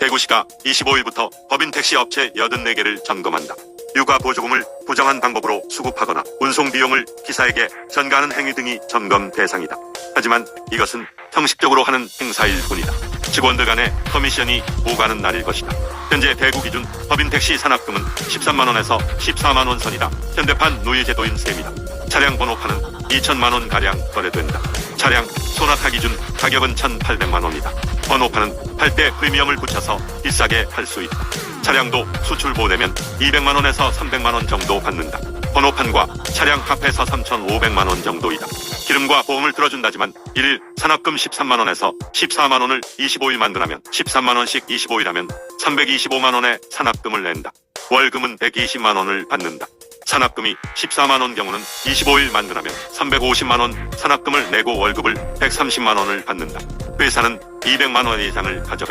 대구시가 25일부터 법인 택시 업체 84개를 점검한다. 육아 보조금을 부정한 방법으로 수급하거나 운송 비용을 기사에게 전가하는 행위 등이 점검 대상이다. 하지만 이것은 형식적으로 하는 행사일 뿐이다. 직원들 간의 커미션이 오가는 날일 것이다. 현재 대구 기준 법인 택시 산학금은 13만 원에서 14만 원 선이다. 현대판 누이제도인 셈이다. 차량 번호판은 2천만 원 가량 거래된다. 차량 소나타 기준 가격은 1,800만 원이다. 번호판은 팔 때 프리미엄을 붙여서 비싸게 팔 수 있다. 차량도 수출 보내면 200만 원에서 300만 원 정도 받는다. 번호판과 차량 합해서 3,500만 원 정도이다. 기름과 보험을 들어준다지만 1일 산업금 13만 원에서 14만 원을 25일 만들하면 13만 원씩 25일 하면 325만 원의 산업금을 낸다. 월금은 120만 원을 받는다. 산업금이 14만 원 경우는 25일 만들하면 350만 원 산업금을 내고 월급을 130만 원을 받는다. 회사는 200만 원 이상을 가져간다.